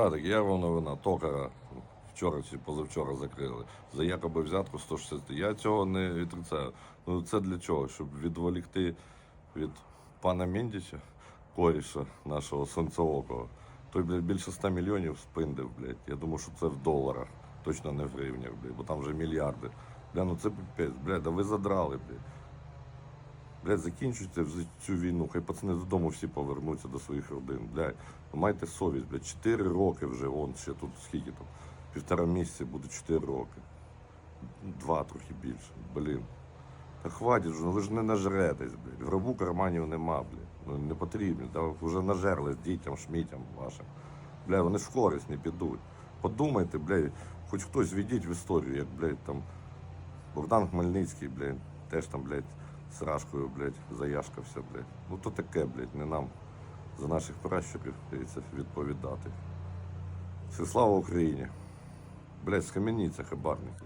Братик, є вам новина, токара вчора чи позавчора закрили. За якоби взятку 160. Я цього не відрицаю. Ну це для чого? Щоб відволікти від пана Міндіча, коріша нашого сонцеокого. Той, блядь, більше 100 мільйонів спиндив, блядь. Я думаю, що це в доларах, точно не в гривнях, блядь, бо там вже мільярди. Бля, ну це піпець, блядь, да ви задрали, блядь. Блядь, закінчуйте цю війну, хай пацани додому всі повернуться до своїх родин. Блядь, ну майте совість, блядь, 4 роки вже, вон ще тут скільки там, півтора місяці буде 4 роки. Два трохи більше, блін. Та хватить ну ви ж не нажретесь, блядь. В гробу карманів нема, блядь. Ну не потрібно. Да, вже нажерлись дітям, шмітям вашим. Бля, вони ж в користь не підуть. Подумайте, блядь, хоч хтось війдіть в історію, як, блядь, там Богдан Хмельницький, блядь, теж там, блядь, з Рашкою, блядь, заяшкався, блядь. Ну то таке, блядь, не нам за наших пращурів відповідати. Все слава Україні. Блядь, схаменіться, хабарники.